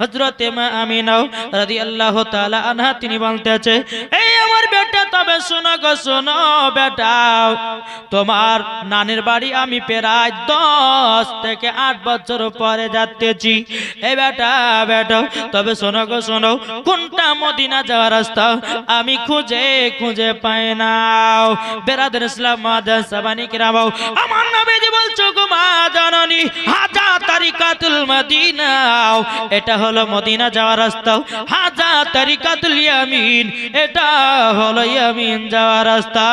হজরতে মা আমিনাও রাদিয়াল্লাহু তাআলা আনহা তিনি বলতেছে তবে শোনো গো, শোনো বেটা। তোমার নানির বাড়ি আমি প্রায় দশ থেকে আট বছর পরে যাচ্তেছি এই বেটা বেটা, তবে শোনো গো, শোনো, কোনটা মদিনা যাওয়ার রাস্তা আমি খুঁজে খুঁজে পাই নাও বেরাদের ইসলাম মাদার সাবানি কিরামাও আমার নবীজি বলছো গো, মা জননী হাজা তারিকাতুল মদিনাও এটা হলো মদিনা যাওয়ার রাস্তা হাজা তারিকাতুল ইয়ামিন, এটা হলো ইয়ামিন যাওয়ার রাস্তা।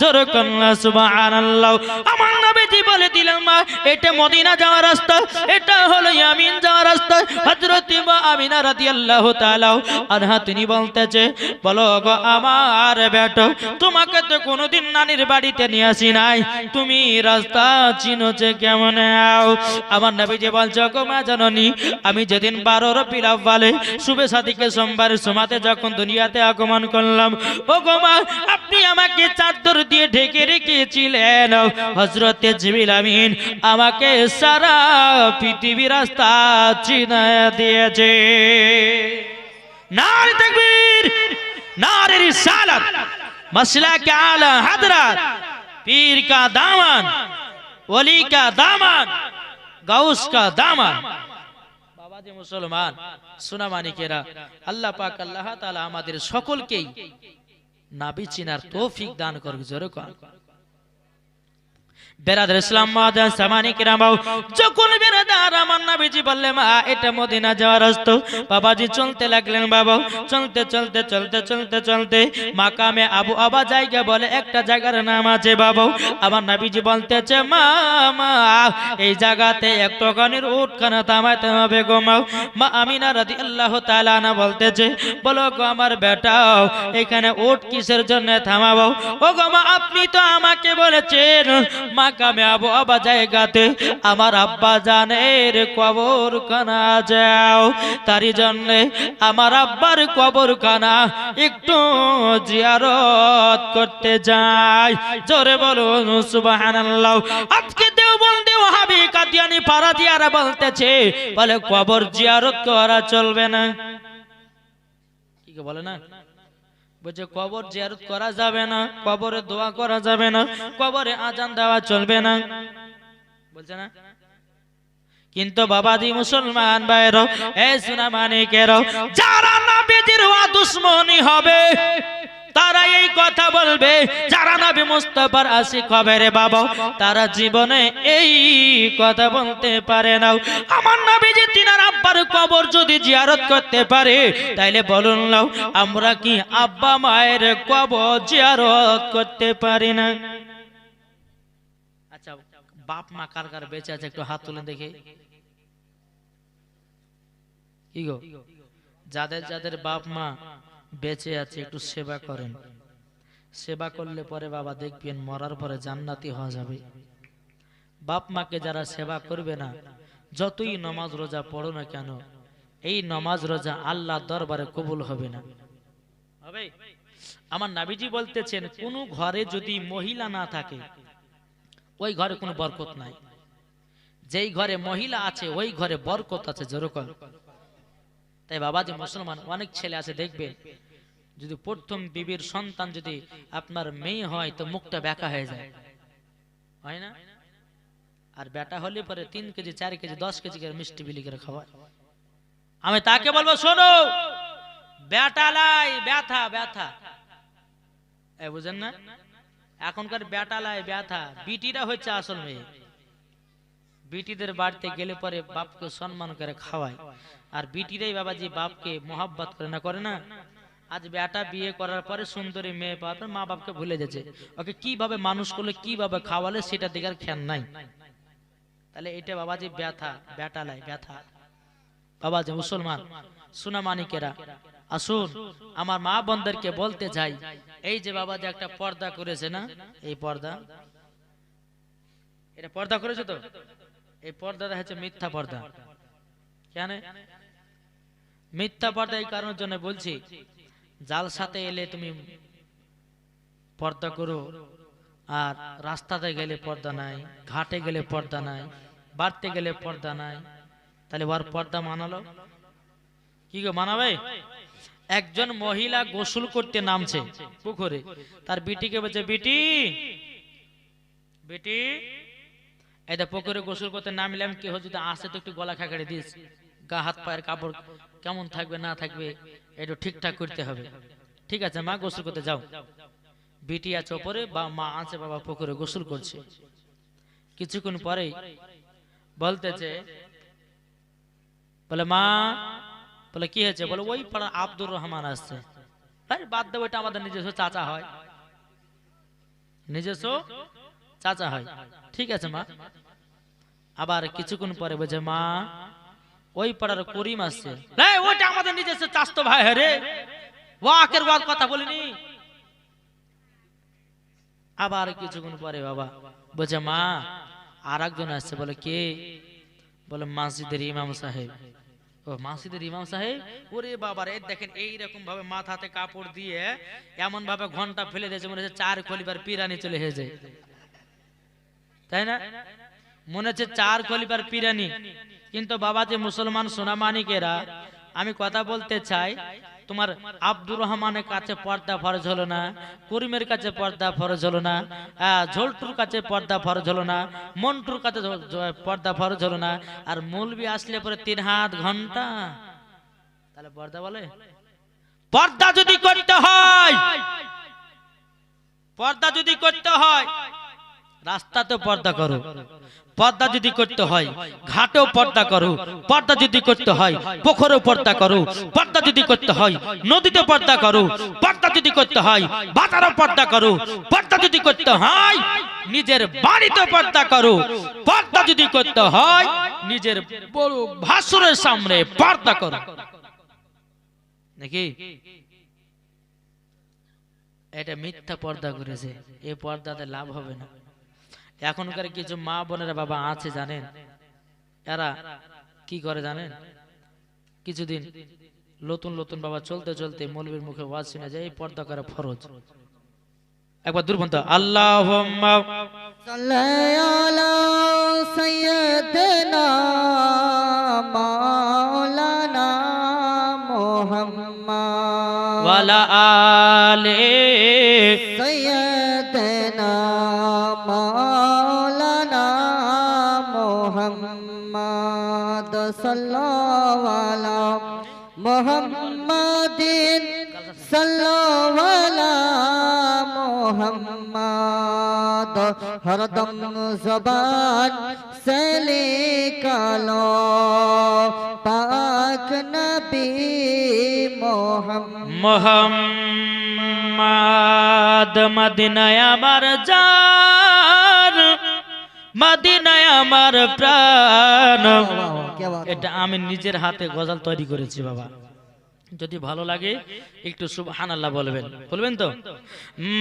জোর কন্যা সুবহানাল্লাহ। আমার নবীজি বলে দিলেন, মা, এটা মদিনা যাওয়ার রাস্তা, এটা হলো ইয়ামিন যাওয়ার রাস্তা। হযরত আমিনা রাদিয়াল্লাহু তাআলা আনহা, তিনি বলতেছে, বলো গো আমার তোমাকে তো কোনোদিন নানির বাড়িতে নিয়ে আসি নাই। তুমি রাস্তা চিনো যে কেমন? আও। আমার নবীজি বলছে, গো মা জননী, আমি যেদিন বারো রবিল আব্বালে শুভে সাদিকে সোমবার সোমাতে যখন দুনিয়াতে আগমন করলাম, ও গো মা আপনি আমাকে চাদর দিয়ে ঢেকে রেখেছিলেন। হজরতে জিবিল আমিন আমাকে সারা পৃথিবী রাস্তা চিনা দিয়েছে। পীর কা দামান কা দামান কা দামান। আল্লাহ আল্লাহ আমাদের সকলকেই নাবি চিনার তৌফিক দান করুক জোরে কর বেরাদার ইসলাম মাদান সামানি কিরামাও যখন বেরাদার আমার নবীজি বললে, মা, এটা মদিনা যাওয়ার রাস্তা। বাবাজি চলতে লাগলেন বাবা চলতে চলতে চলতে চলতে চলতে মাকামে আবু আবা জায়গা বলে একটা জায়গার নাম আছে বাবা আমার নবীজি বলতেছে, মা মা, এই জায়গাতে একটু গানের উঠখানা থামাইতে হবে গো মা। মা আমিনা রাদি আল্লাহ তালানা বলতেছে, বলো গো আমার বেটাও এখানে উঠ কিসের জন্য থামাবো? ও গো মা, আপনি তো আমাকে বলেছেন মাকামে আবু আবা জায়গাতে আমার আব্বা জানের কবর খানা যাও তারই জন্য আমার আব্বার কবর খানা একটু জিয়ারত করতে যাই জোরে বলুন, সুবহানাল্লাহ। আজকে দেওবন্দি ওহাবি কাদিয়ানি পাড়া দিয়ারা বলতেছে, বলে কবর জিয়ারত করা চলবে না। কি বলে না? বলছে, কবর জিয়ারত করা যাবে না, কবরে দোয়া করা যাবে না, কবরে আজান দেওয়া চলবে না। বলছে না? কিন্তু বাবাজি মুসলমান ভাইয়ের এ সুনা মানিকের যারা না দুশ্মনী হবে তারা এই কথা বলবে, যারা নবী মুস্তাফার আশিক হবে বাবা, তারা জীবনে এই কথা বলতে পারে না। আমার নবীজি তিনার আব্বার কবর যদি জিয়ারত করতে পারে, তাইলে বলুন নাও আমরা কি আব্বা মায়ের কবর জিয়ারত করতে পারি না? আচ্ছা বাপ মা কার কার বেঁচে আছে একটু হাত তুলে দেখে। কি যাদের যাদের বাপ মা বেঁচে আছে একটু সেবা করেন। সেবা করলে পরে বাবা দেখবেন মরার পরে জান্নাতি হওয়া যাবে। বাপ মাকে যারা সেবা করবে না যতই নমাজ রোজা পড়ো না কেন এই নমাজ রোজা আল্লাহ দরবারে কবুল হবে না। হবে? আমার নাবিজি বলতেছেন কোন ঘরে যদি মহিলা না থাকে ওই ঘরে কোনো বরকত নাই। যেই ঘরে মহিলা আছে ওই ঘরে বরকত আছে যেরকম। তাই বাবা যে মুসলমান, অনেক ছেলে আছে, দেখবে। যদি প্রথম বিবির সন্তান যদি আপনার মেয়ে হয়, তো মুখটা ব্যাকা হয়ে যায়। হয় না? আর বেটা হলে পরে তিন কেজি, চার কেজি, দশ কেজি করে মিষ্টি বিলি করে খাওয়ায়। আমি তাকে বলব, শোনো বেটালাই ব্যথা ব্যথা। এ, বুঝেন না? এখনকার বেটালাই ব্যথা। বিটিরা হচ্ছে আসল মেয়ে। বিটিদের বাড়িতে গেলে পরে বাপকে সম্মান করে খাওয়ায়। আর বিটিরাই বাবাজি বাপকে মোহাব্বত করে না করে না? আজ বেটা বিয়ে করার পরে সুন্দরী মেয়ে পাওয়ার পর মা বাপকে ভুলে যাচ্ছে ওকে কীভাবে মানুষ করলে, কীভাবে খাওয়ালে সেটা দেখার খেয়াল নাই। তাহলে এটা বাবাজি ব্যথা বেটালাই ব্যথা। যে মুসলমান সুনা মানিকেরা আসুন আমার মা বোনদেরকে বলতে চাই এই যে বাবা যে একটা পর্দা করেছে না? এই পর্দা? এটা পর্দা করেছে তো? এই পর্দাটা হচ্ছে মিথ্যা পর্দা। কেন? মিথ্যা পর্দা এই কারণের জন্য বলছি, জাল সাথে এলে তুমি পর্দা করো, আর রাস্তাতে গেলে পর্দা নাই, ঘাটে গেলে পর্দা নাই, বাড়তে গেলে পর্দা নাই, তাহলে ওর পর্দা মানালো? কি গো, মানাবে? একজন মহিলা গোসল করতে নামছে পুকুরে, তার বিটিকে বলছে, বিটি, বেটি এটা পুকুরে গোসল করতে নামলাম কি হয় যদি আসে তো একটু গলা খাকাড়ে দিস। গা, হাত, পায়ের কাপড় কেমন থাকবে, না থাকবে একটু ঠিকঠাক করতে হবে। ঠিক আছে, মা, গোসল করতে যাও। বিটি আছে ওপরে, বা মা আছে, বাবা পুকুরে গোসল করছে। কিছুক্ষণ পরেই বলতেছে, বলে, মা, বলে, কি হয়েছে? বলে, ওই পাড়া আব্দুর রহমান আসছে। আরে, বাদ দেবো এটা আমাদের নিজস্ব চাচা হয়। নিজস্ব? চাচা হয়। ঠিক আছে মা। আবার কিছুক্ষণ পরে বলছে মা ওই পাড়ার করিম আসছে। এই, ওটা আমাদের নিজস্ব চাস্তো ভাই হ্যাঁ রে। ওয়াকের ওয়াক কথা বলিনি? আবার কিছুক্ষণ পরে বাবা বলছে মা আর একজন আসছে। বলে কে? বলে মসজিদের ইমাম সাহেব। ও মসজিদের ইমাম সাহেব? ওরে বাবার এই দেখেন এইরকম ভাবে মাথাতে কাপড় দিয়ে এমন ভাবে ঘণ্টা ফেলে দিয়েছে মনে হচ্ছে চার খলিবার পিরানি চলে হেজে তাই না? মনে হচ্ছে চার খলিবার পিরানি। কিন্তু বাবা যে মুসলমান সোনামানিকেরা আমি কথা বলতে চাই তোমার আব্দুর রহমানের কাছে পর্দা ফরজ হলো না করিমের কাছে পর্দা ফরজ হলো না ঝোলটুর কাছে পর্দা ফরজ হলো না মন্টুর কাছে পর্দা ফরজ হলো না আর মৌলবি আসলে পরে তিন হাত ঘণ্টা। তাহলে পর্দা বলে? পর্দা যদি করতে হয় পর্দা যদি করতে হয় রাস্তাতে পর্দা করো। পর্দা যদি করতে হয়, ঘাটেও পর্দা করো। পর্দা যদি করতে হয়, পুকুরেও পর্দা করো। পর্দা যদি করতে হয়, নদীতে পর্দা করো। পর্দা যদি করতে হয়, বাজারও পর্দা করো। পর্দা যদি করতে হয়, নিজের বাড়িতে পর্দা করো। পর্দা যদি করতে হয়, নিজের বড় ভাসুরের সামনে পর্দা করো। নাকি? এটা মিথ্যা পর্দা করেছে। এই পর্দাতে লাভ হবে না। এখনকার কিছু মা বোনেরা বাবা আছে জানেন? এরা কি করে জানেন? কিছুদিন নতুন নতুন বাবা চলতে চলতে মৌলবীর মুখে ওয়াজ শুনে যায় এই পর্দা করে ফরজ। একবার দুর্বন্ত আল্লাহ মাওলানা মোহাম্মদ আলে সল্লাওয়ালা মোহাম্মদিন সল্লাওয়ালা মোহাম্মদ। হরদম জবান সেলে কালো। পাক নবী মোহাম্মদ। মোহাম্মদ মদিনায় আবার যা মাদিনায় আমার প্রাণ। এটা আমি নিজের হাতে গজাল তৈরি করেছি বাবা। যদি ভালো লাগে একটু সুবহান আল্লাহ বলবেন। বলবেন তো?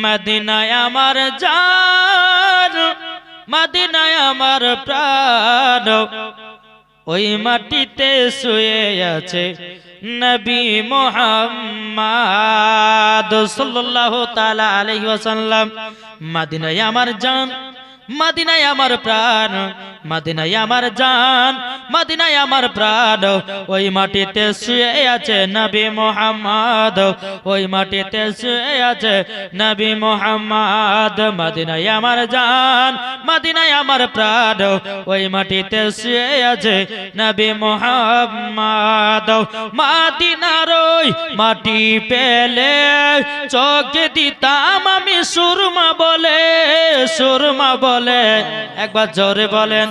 মাদিনায় আমার জান মদিনায় আমার প্রাণ। ওই মাটিতে শুয়ে আছে নবী মোহাম্মদ সাল্লাল্লাহু তাআলা আলাইহি ওয়াসাল্লাম। মদিনায় আমার জান মদিনায় আমার প্রাণ, মদিনায় আমার জান, মদিনায় আমার প্রাণ। ওই মাটিতে শুয়ে আছে নবী মোহাম্মদ, ওই মাটিতে শুয়ে আছে নবী মোহাম্মদ। মদিনায় আমার জান, মদিনায় আমার প্রাণ, ওই মাটিতে শুয়ে আছে নবী মোহাম্মদ। মাদিনার ওই মাটি পেলে চোখে দিতাম আমি সুরমা বলে, সুরমা বলে একবার জোরে বলেন।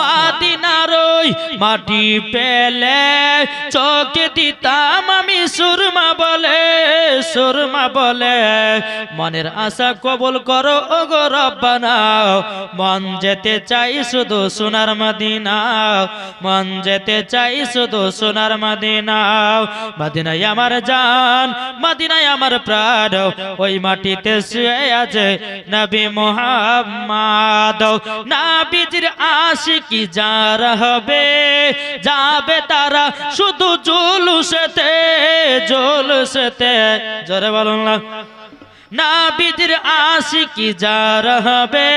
মাদিনার ওই মাটি পেলে চোখে দিতাম আমি সুরমা বলে সুরমা বলে। মনের আশা কবুল করো ও গো রব্বানা। মন যেতে চাই শুধু সোনার মাদিনা। মন যেতে চাই শুধু সোনার মদিনা। মাদিনাই আমার জান মাদিনাই আমার প্রাণ। ওই মাটিতে শুয়ে আছে নবী মহা মোহাম্মদ। নাবিজির আশিকি যারা হবে যাবে তারা শুধু জুলুসেতে জুলুসেতে। জোরে বলুন নাবিজির আশিকি যার হবে?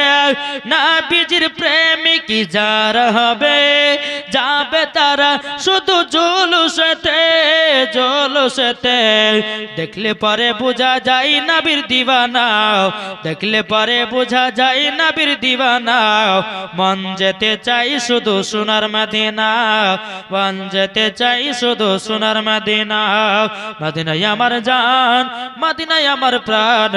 নাবিজির প্রেমিকি যার হবে? যাবে তারা শুধু জুলুসেতে জুলুসেতে। দেখলে পরে বোঝা যায় নাবির দিবানা। দেখলে পরে বোঝা যায় নাবির দিবানা। মন যেতে চাই শুধু সোনার মদিনা। মন যেতে চাই শুধু সোনার মদিনা। মদিনাই আমার জান মদিনাই আমার প্রাণ। দান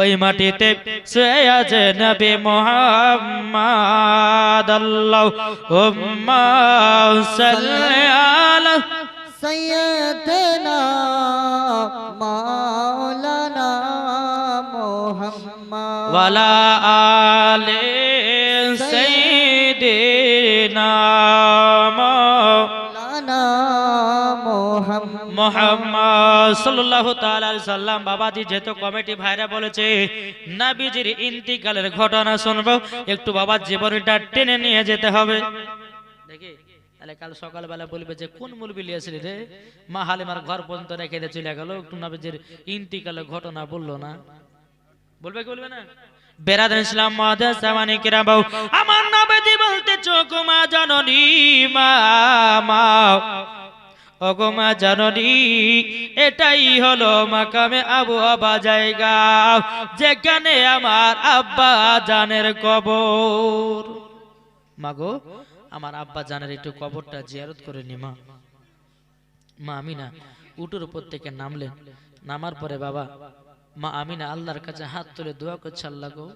ওই মাটিতে শুয়ে আছে নবী মোহাম্মদ আল্লাহ। উম্মা সাল্লি আলা সাইয়্যিদিনা মাওলানা মোহাম্মদ। ওয়ালা আলে সাইয়্যিদিনা ইন্তিকালের ঘটনা শুনব, একটু বাবার জীবনীটা টেনে নিয়ে যেতে হবে। দেখি, তাহলে কাল সকালবেলা বলবে যে, কোন মুলবি লিয়েছিলি রে? মা হালিমার ঘর পর্যন্ত রেখে দিয়ে চলে গেল, একটু নবীজির ইন্তিকালের ঘটনা বলল না। বলবে কি বলবে না? বেরাদান ইসলাম আমার নবীজি বলতে চোখ মা জননী মা। ওগো মা এটাই হলো মাকামে আবু আবা জায়গা, যেখানে আমার আব্বা জানের কবর। মাগো আমার আব্বা জানের একটু কবরটা জিয়ারত করে নি মা। মা আমিনা, উটুর উপর থেকে নামলেন। নামার পরে বাবা, মা আমিনা আল্লাহর কাছে হাত তুলে দোয়া করছে, আল্লাহ গো,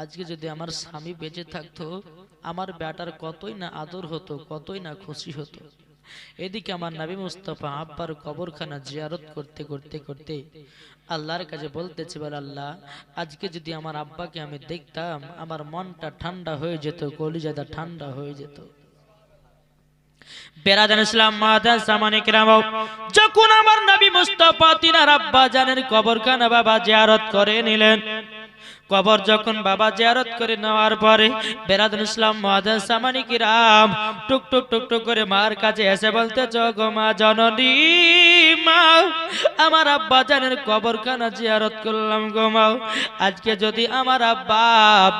আজকে যদি আমার স্বামী বেঁচে থাকতো, আমার বেটার কতই না আদর হতো, কতই না খুশি হতো। এদিকে আমার নবী মুস্তফা আব্বার কবরখানা জিয়ারত করতে করতে করতে আল্লাহর কাছে বলতেছে, বলে আল্লাহ, আজকে যদি আমার আব্বাকে আমি দেখতাম, আমার মনটা ঠান্ডা হয়ে যেত কলিজাদা ঠান্ডা হয়ে যেত। যখন আমার নবী মুস্তাফা তিনার আব্বা জানের কবরখানা বাবা জিয়ারত করে নিলেন কবর যখন বাবা জিয়ারত করে নেওয়ার পরে বেরাদুল ইসলাম মাদান সামানিক রাম টুক টুক টুক টুক করে মার কাছে এসে বলতে গো মা জননী আমার আব্বা জানের কবরখানা জিয়ারত করলাম গো মা। আজকে যদি আমার আব্বা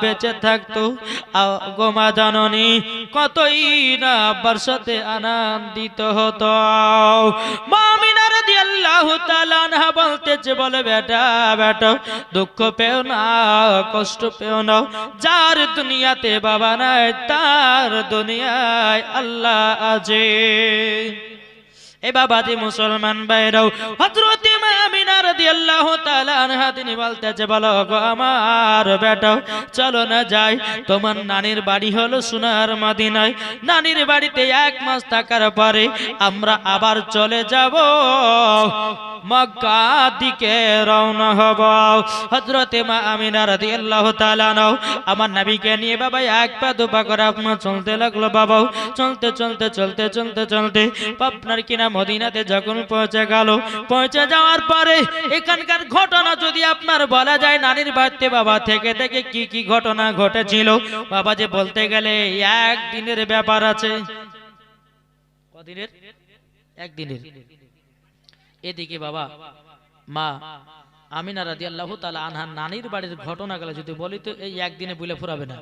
বেঁচে থাকতো আ- গো মা জননী, কতই না আব্বার সাথে আনন্দিত হতো। মামিনা রাদিয়াল্লাহু তাআলা আনহা বলতেছে, বলে, বেটা বেটা, দুঃখ পেও না, কষ্ট পেও না। যার দুনিয়াতে বাবা নাই, তার দুনিয়ায় আল্লাহ আছে। এ বাবাজি মুসলমান ভাইরাও, হযরত আমিনা রাদিয়াল্লাহু তাআলা আনহা, তিনি বলতেছে, বলো গো আমার বেটা চলো না যাই। তোমার নানির বাড়ি হলো সোনার মদিনায়। নানির বাড়িতে এক মাস থাকার পরে আমরা আবার চলে যাব। মক্কা দিকে রওনা হব। হযরতে মা আমিনা রাদিয়াল্লাহু তাআলা নাও আমার নবীকে নিয়ে, বাবা, এক পা দু পা করে আপনার চলতে লাগল, বাবা। চলতে চলতে চলতে চলতে চলতে আপনার কিনা মদিনাতে যখন পৌঁছে গেল, পৌঁছে যাওয়ার পরে এখানকার ঘটনা যদি আপনার বলা যায়, নানির বাড়িতে বাবা থেকে থেকে কি কি ঘটনা ঘটেছিল? বাবা যে বলতে গেলে একদিনের ব্যাপার আছে। কদিনের? একদিনের। এদিকে বাবা, মা, আমিনা রাদি আল্লাহ তালা আনহার নানির বাড়ির ঘটনাগুলো যদি বলি তো এই একদিনে বলে ফুরাবে না।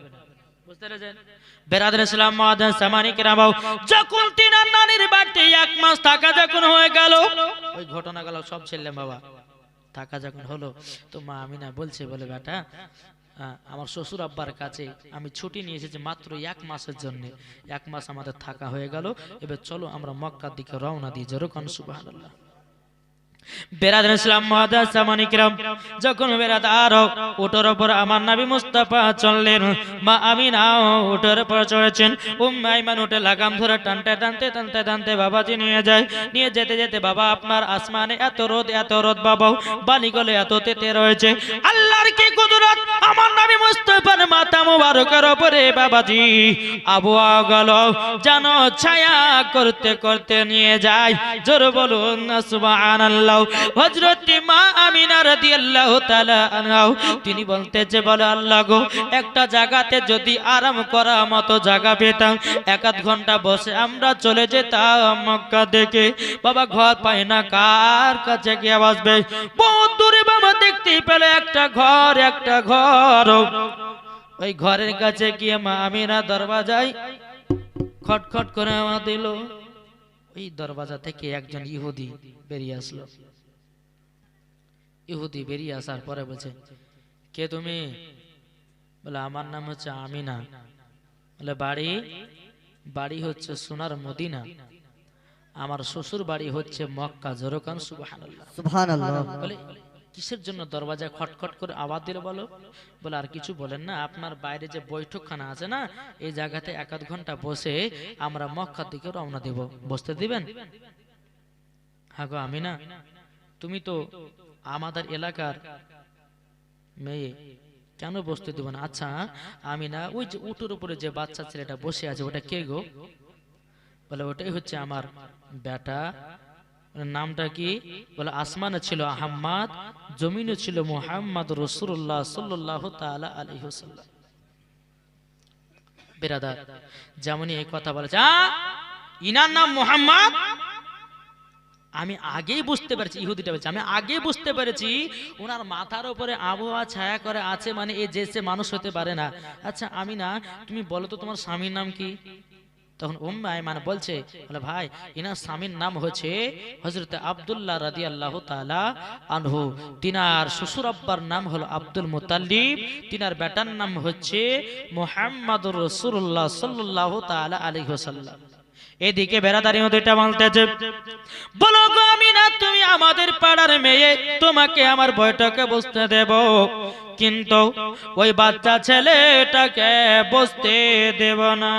আমার শ্বশুর আব্বার কাছে আমি ছুটি নিয়ে এসেছি মাত্র এক মাসের জন্য। এক মাস আমাদের থাকা হয়ে গেল। এবার চলো আমরা মক্কার দিকে রওনা দিই যেরকম সুবহানাল্লাহ। বেরাদান ইসলাম মহাদাস সামানিকরাম যখন বেরাদার উটোর উপর আমার নবী মুস্তাফা চললেন, মা আমিনাও উটোর উপর চড়েছেন, উম্মে লাগাম ধরে টানতে টানতে টানতে টানতে বাবাজি যায়, নিয়ে যেতে যেতে আপনার আসমানে এত রোদ এত রোদ বাবা বালি গলে এত তেতে রয়েছে, আল্লাহর কি কুদরত? আমার নবী মুস্তাফার মাথা মুবারকের উপরে বাবাজি আবহাওয়া গেল যেন ছায়া করতে করতে নিয়ে যায়, জোর বলুন না সুবহানাল্লাহ হযরত মা আমিনা তিনি বলতেছে বলে আল্লাহ গো, একটা জায়গাতে যদি আরাম করা মতো জায়গা পেতাম, এক আধ ঘণ্টা বসে আমরা চলে যেতাম মক্কা থেকে। বাবা, ঘর পাই না, কার কাছে গিয়ে বসবে বহুত দূরে বাবা দেখতে পেলে একটা ঘর একটা ঘর। ওই ঘরের কাছে গিয়ে মা আমিনা দরওয়াজায় খটখট করে আমার দিল। ওই দরওয়াজা থেকে একজন ইহুদি বেরিয়ে আসলো। ইহুদি বেরিয়ে আসার পরে বলছে কে তুমি? বলে আমার নাম হচ্ছে আমিনা। বলে বাড়ি? বাড়ি হচ্ছে সোনার মদিনা। আমার শ্বশুর বাড়ি হচ্ছে মক্কা। জোরকান সুবহানাল্লাহ। সুবহানাল্লাহ। বলে কিসের জন্য দরওয়াজায় খটখট করে আওয়াজ দিল বলো? বলে আর কিছু বলেন না। আপনার বাইরে যে বৈঠকখানা আছে না এই জায়গাতে এক আধ ঘণ্টা বসে আমরা মক্কার দিকে রওনা দেব। বসতে দিবেন? হ্যাঁ গো আমি না তুমি তো আমাদের এলাকার মেয়ে কেন বসতে দিব না? আচ্ছা আমি না, ওই যে উটোর উপরে যে বাচ্চা ছেলেটা বসে আছে, ওটা কে গো? বলে, ওটাই হচ্ছে আমার বেটা। নামটা কি? বলে, আসমানে ছিল আহম্মদ, জমিনে ছিল মুহাম্মদ রসুল্লাহ সাল্লাহ তালা আলহিহসাল্লাম বেরাদার, যেমনই এই কথা বলেছে ইনার নাম মোহাম্মদ? আমি আগেই বুঝতে পেরেছি ইহুদিটা বলছে আমি আগে বুঝতে পেরেছি, ওনার মাথার উপরে আবহাওয়া ছায়া করে আছে মানে এ যে সে মানুষ হতে পারে না। আচ্ছা আমি না তুমি বলো তো তোমার স্বামীর নাম কি? তখন উম্মায় মানে বলছে, বলে, ভাই, ইনার স্বামীর নাম হচ্ছে হজরত আব্দুল্লাহ রাদি আল্লাহ তালা আনহু। তিনার শ্বশুর আব্বার নাম হলো আব্দুল মুতাল্লিব। তিনার বেটার নাম হচ্ছে মোহাম্মদুর রসুল্লাহ সাল্লাহ তালা আলী হোসাল্লাম এদিকে বেড়াদারি এটা বলতেছে বলো গো আমি না তুমি আমাদের পাড়ার মেয়ে, তোমাকে আমার বৈঠকে বসতে দেব। কিন্তু ওই বাচ্চা ছেলেটাকে বসতে দেব না।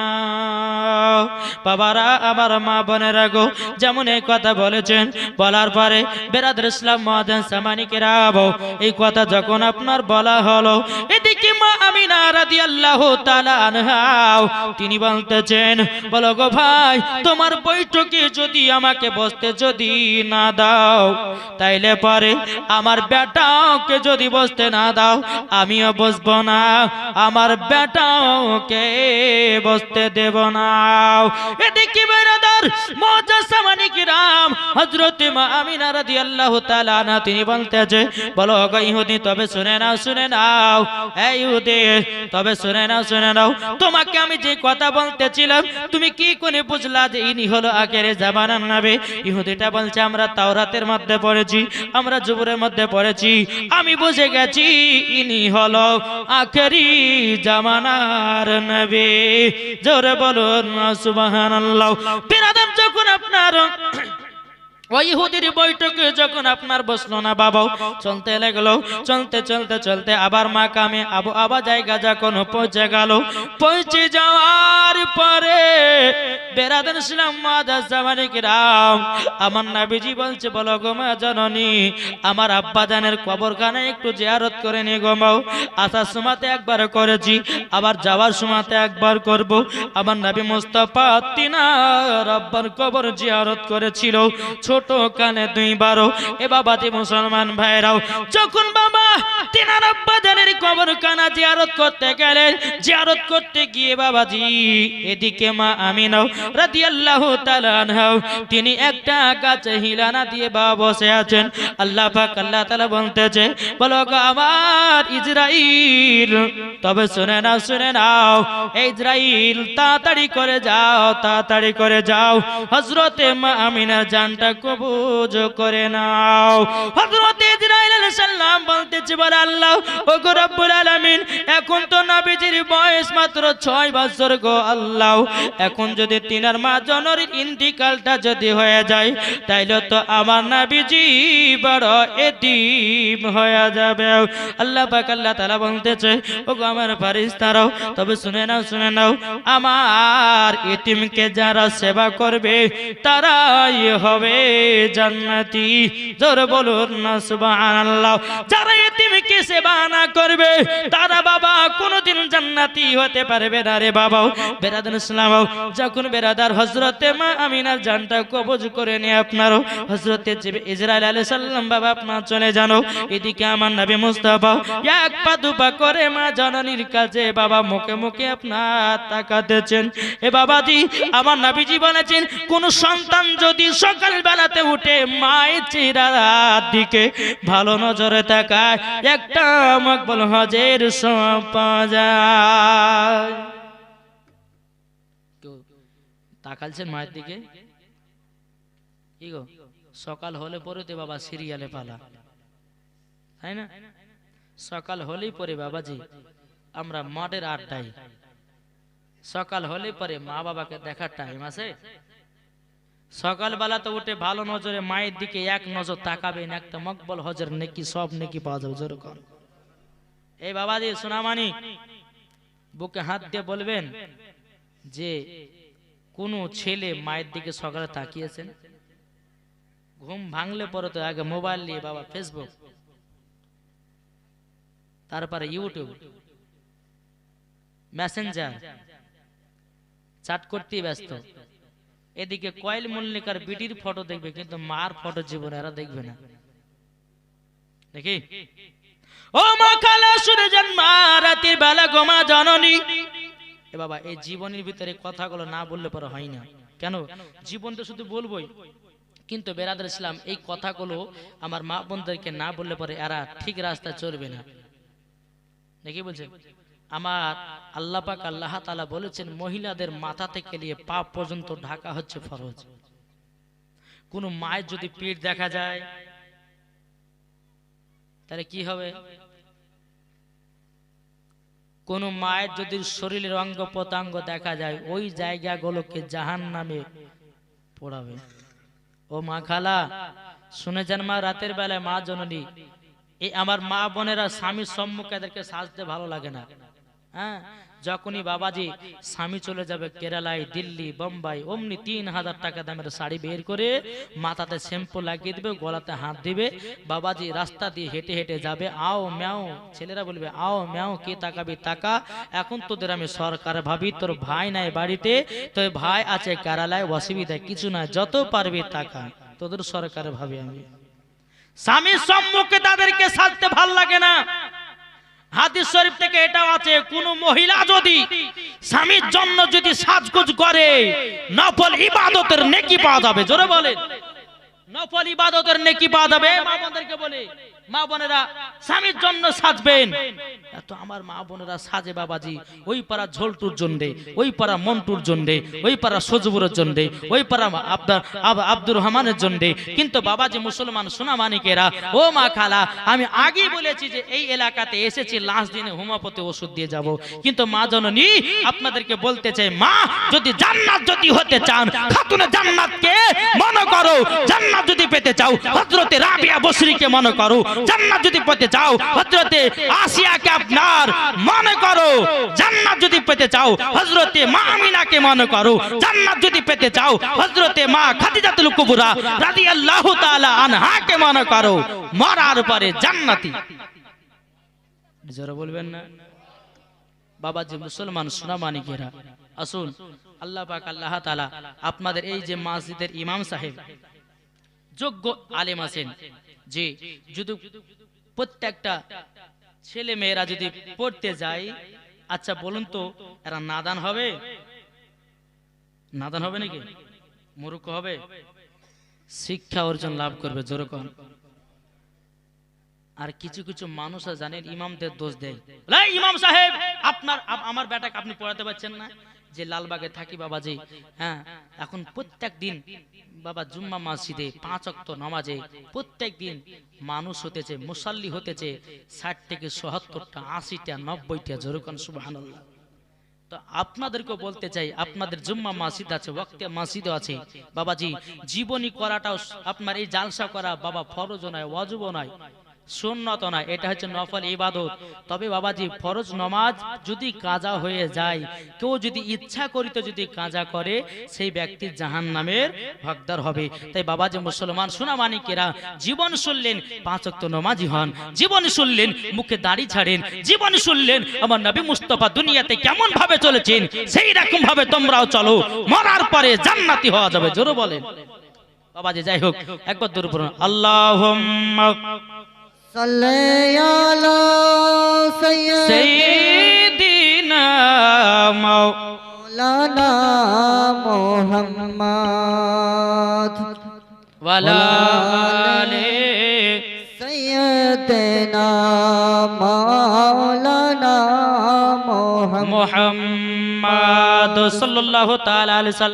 বাবারা, আমার মা বোনেরা গো, যেমন এই কথা বলেছেন, বলার পরে বেরাদ ইসলাম মহাজান সামানিকের আবো, এই কথা যখন আপনার বলা হলো, এদিকে মা আমিনা রাদিয়াল্লাহু তাআলা আনহাও তিনি বলতেছেন, বলো গো ভাই, তোমার বৈঠকে যদি আমাকে বসতে যদি না দাও, তাইলে পরে আমার বেটাকে যদি বসতে না দাও, আমিও বসবো না। আমার বেটাকে বসতে দেব না। এদিকে বেরাদার মজা সামানিক হযরত আমিনা রাদিয়াল্লাহু তাআলা না তিনি বলতেছে বলো গো ইহুদি, তবে শুনে নাও শুনে নাও। এই ইহুদি, তবে শুনে নাও শুনে নাও। তোমাকে আমি যে কথা বলতেছিলাম, তুমি কি করে বুঝলা যে ইনি হলো আখেরে জামানার নবী? ইহুদিটা বলছে, আমরা তাওরাতের মধ্যে পড়েছি, আমরা জুবুরের মধ্যে পড়েছি। আমি বুঝে গেছি, ইনি হলো আখেরি জামানার নবী। জোরে বলুন, সুবহানাল্লাহ। বিরাদর যখন আপনার ইহুদির বৈঠকে যখন আপনার বসল না বাবাও, চলতে লাগল, চলতে চলতে চলতে আবার মা কামে আবু আবার জায়গা যখন পৌঁছে গেল, পৌঁছে যাওয়ার পরে বেরাদান ইসলাম মাদা জামানিক রাম আমার নাবিজি বলছে, বলো গো মা জননী, আমার আব্বা জানের কবরখানে একটু জিয়ারত করে নি গো মাও আসার সময়তে একবার করেছি, আবার যাওয়ার সময়তে একবার করব। আমার নাবি মুস্তাফা তিনার আব্বার কবর জিয়ারত করেছিল ছোট কানে দুই বারো এ বাবাজি মুসলমান ভাইরাও, যখন বাবা কবর কানা জিয়ারত করতে গেলেন। জিয়ারত করতে গিয়ে বাবাজি, এদিকে মা তিনি একটা গাছে হিলানা দিয়ে বাবা বসে আছেন। আল্লাহ পাক, আল্লাহ তাআলা বলতেছে, বলো আমার ইসরাইল তবে শুনে নাও শুনে নাও ইসরাইল তাড়াতাড়ি করে যাও, তাড়াতাড়ি করে যাও। হযরতে মা আমিনার জানটা কবুজ করে নাও। হযরতে ইসরাইল সালাম বলতেছে, বলে আল্লাহ। ও রব্বুল আলামিন, এখন তো নবীজির বয়স মাত্র 6 বছর গো আল্লাহ। এখন যদি তিনার মা জনর যদি হয়ে যায়, তাইলে তো আমার নবীজি বড় এতিম হয়ে যাবে। আল্লাহ পাক আল্লাহ তাআলা বলতেছে আমার তবে শুনে নাও শুনে নাও, আমার এতিমকে যারা সেবা করবে, তারাই হবে জান্নাতি। জোর বলুন না, সুবহানাল্লাহ। যারা এতিম তাদেরকে সেবা না করবে? তারা বাবা কোনোদিন জান্নাতি হতে পারবে না রে বাবা বেরাদার ইসলাম যখন বেরাদার হজরতে মা আমিনার জানটা কবজ করে নিয়ে আপনার হজরতে ইসরায়েল আলাইহিস সালাম বাবা আপনার চলে জানো এদিকে আমার নবী এক পা দুপা করে মা জননীর কাছে বাবা মুখে মুখে আপনার তাকাতেছেন। এ আমার নবীজি বলেছেন, কোন সন্তান যদি সকাল বেলাতে উঠে মায়ের চেহারার দিকে ভালো নজরে তাকায় একটা মকবল হজের তাকালছেন মায়ের দিকে? সকাল হলে পরে তো বাবা সিরিয়ালে পালা। তাই না? সকাল হলেই পরে বাবাজি, আমরা মাঠের আড্ডায়। সকাল হলে পরে মা বাবাকে দেখার টাইম আছে? সকালবেলা তো উঠে ভালো নজরে মায়ের দিকে এক নজর তাকাবেন, একটা মকবল হজর নেকি, সব নেকি পাওয়া যাবে যেরকম এই বাবাজি, সোনামানি, বুকে হাত দিয়ে বলবেন যে, কোন ছেলে মায়ের দিকে সকালে তাকিয়েছেন? ঘুম ভাঙলে পরে তো আগে মোবাইল নিয়ে বাবা ফেসবুক, তারপরে ইউটিউব, মেসেঞ্জার চাট করতেই ব্যস্ত। এদিকে কয়েল মল্লিকার বিটির ফটো দেখবে, কিন্তু মার ফটো জীবনে এরা দেখবে না। দেখি? ও মা সুরে জন্মা রাতের বেলা গোমা জননী। এ বাবা, এই জীবনের ভিতরে কথাগুলো না বললে পরে হয় না। কেন? জীবন তো শুধু বলবোই। কিন্তু বেরাদার ইসলাম, এই কথাগুলো আমার মা বোনদেরকে না বললে পরে এরা ঠিক রাস্তায় চলবে না। দেখি বলছে? আমার আল্লাহ পাক আল্লাহ তাআলা বলেছেন, মহিলাদের মাথা থেকে নিয়ে পা পর্যন্ত ঢাকা হচ্ছে ফরজ। কোন মায়ের যদি পিঠ দেখা যায়, তাহলে কি হবে? কোন মায়ের যদি শরীরের অঙ্গ প্রত্যঙ্গ দেখা যায়, ওই জায়গাগুলোকে জাহান নামে পড়াবে। ও মা খালা, শুনেছেন মা রাতের বেলায় মা জননী? এই আমার মা বোনেরা স্বামীর সম্মুখে এদেরকে সাজতে ভালো লাগে না। হ্যাঁ? যখনই বাবাজি স্বামী চলে যাবে কেরালায়, দিল্লি, বোম্বাই, অমনি তিন হাজার টাকা দামের শাড়ি বের করে মাথাতে শ্যাম্পু লাগিয়ে দিবে, গলাতে হাত দিবে। বাবাজি রাস্তা দিয়ে হেঁটে হেঁটে যাবে, আও ম্যাও, ছেলেরা বলবে, আও ম্যাও, কে তাকাবি, তাকা। এখন তোদের আমি সরকার ভাবি, তোর ভাই নাই বাড়িতে, তোর ভাই আছে কেরালায়, অসুবিধা কিছু না যত পারবি টাকা তোদের সরকার ভাবি আমি। স্বামীর সম্মুখে তাদেরকে সাজতে ভালো লাগে না। হাদিস শরীফ থেকে এটাও আছে, কোন মহিলা যদি স্বামীর জন্য যদি সাজগুজ করে, নফল ইবাদতের নেকি পাওয়া যাবে, জোরে বলেন। নফল ইবাদতের নেকি পাওয়া যাবে মা বোনদেরকে বলে। মা বোনেরা, স্বামীর জন্য সাজবেন। এত আমার মা বোনেরা সাজে বাবাজি, ওই পাড়া ঝোলটুর জন্যে, ওই পাড়া মন্টুর জন্যে, ওই পাড়া সজবুরের জন্যে, ওই পাড়া আব্দুর, আব- আব্দুর রহমানের জন্যে। কিন্তু বাবাজি মুসলমান সোনা মানিকেরা ও মা খালা, আমি আগেই বলেছি যে এই এলাকাতে এসেছি, লাস্ট দিনে হোমিওপ্যাথি ওষুধ দিয়ে যাব। কিন্তু মা জননী, আপনাদেরকে বলতে চাই, মা, যদি জান্নাত যদি হতে চান, খাতুনে জান্নাতকে মনে করো, জান্নাত যদি পেতে চাও, হযরতে রাবিয়া বসরিকে মনে করো জান্নাত। যদি পেতে চাও, হযরতে আসিয়াকে আপনার মনে করো। জান্নাত যদি পেতে চাও, হযরতে মা আমিনাকে মনে করো। জান্নাত যদি পেতে চাও, হযরতে মা খাদিজাতুল কুবরা রাদিয়াল্লাহু তাআলা আনহাকে মনে করো। মরার পরে জান্নাতি। জোরে বলবেন না? বাবা যে মুসলমান সোনামানিকেরা, আসুন, আল্লাহ পাক আল্লাহ তাআলা আপনাদের এই যে মসজিদের ইমাম সাহেব, যোগ্য আলেম আছেন। যে যদি প্রত্যেকটা ছেলে মেয়েরা যদি পড়তে যায় আচ্ছা বলুন তো, এরা নাদান হবে? নাদান হবে নাকি? মূর্খ হবে? শিক্ষা অর্জন লাভ করবে যেরকম আর কিছু কিছু মানুষ জানেন, ইমামদের দোষ দেয়। ইমাম সাহেব, আপনার আমার বেটাকে আপনি পড়াতে পারছেন না? যে লালবাগে থাকি বাবাজি হ্যাঁ এখন প্রত্যেক দিন বাবা জুম্মা মসজিদে পাঁচ অক্ত নামাজে প্রত্যেক দিন মানুষ হতেছে, মুসাল্লি হতেছে ষাট থেকে সত্তরটা, আশিটা, নব্বইটা, জরুকান সুবহানাল্লাহ। তো আপনাদেরকে বলতে চাই, আপনাদের জুম্মা মাসিদ আছে, ওয়াক্তে মসজিদও আছে। বাবাজি, জীবনী করাটাও আপনার এই জালসা করা বাবা ফরজ নয় ওয়াজুব নয়। সুন্নত না এটা হচ্ছে নফল ইবাদত। তবে বাবাজি, ফরজ নমাজ যদি কাজা হয়ে যায়, কেউ যদি ইচ্ছা করিত যদি কাজা করে, সেই ব্যক্তি জাহান নামের হকদার হবে। তাই বাবাজি মুসলমান, সোনামানিকেরা জীবন শুনলেন, পাঁচ অক্ত নমাজি হন। জীবন শুনলেন, মুখে দাড়ি ছাড়েন। জীবন শুনলেন, আমার নবী মুস্তফা দুনিয়াতে কেমন ভাবে চলেছেন, সেই রকম ভাবে তোমরাও চলো। মরার পরে জান্নাতি হওয়া যাবে, জোরে বলেন। বাবাজি, যাই হোক, একবার দূর আল্লাহ صلی علی سید سيدنا مو مولانا محمد ولا آل سیدنا مولانا محمد محمد صلى الله تعالى عليه وسلم